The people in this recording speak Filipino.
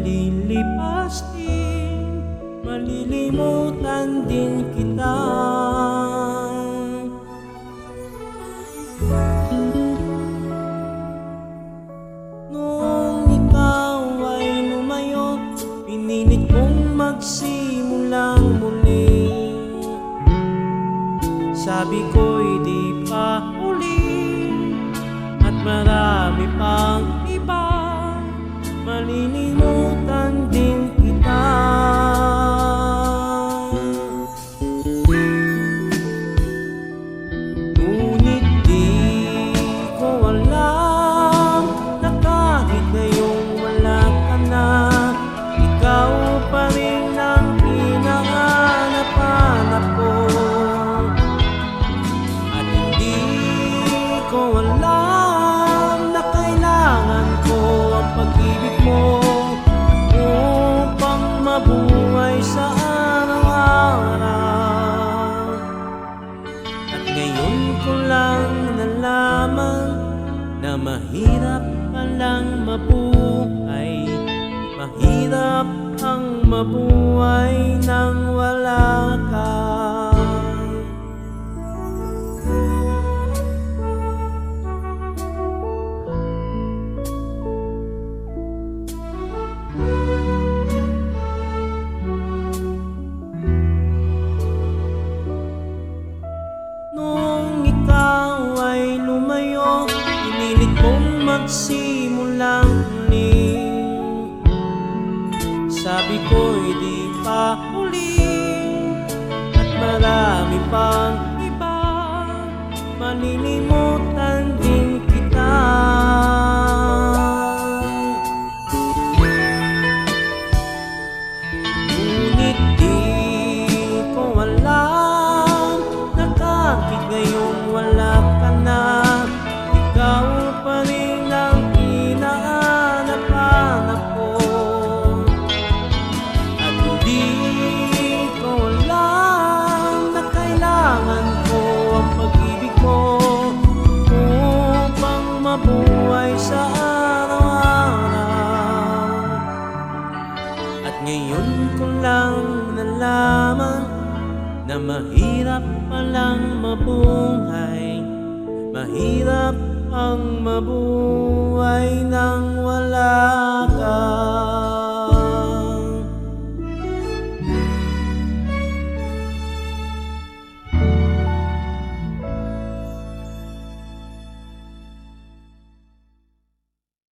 lilipas din Malilimutan din kita. Noong ikaw ay lumayo Pinilit kong magsimulang muli. Sabi ko'y di pa uli At marami pang iba Malilimutan alam na kailangan ko ang pag-ibig mo Upang mabuhay sa araw-araw. Ko lang nalaman Na mahirap palang mabuhay. Mahirap ang mabuhay nang wala magsimulang muli Sabi ko'y di pa uli At marami pang iba Malilimutan ko lang nalaman Na mahirap palang mabuhay. Mahirap ang mabuhay wala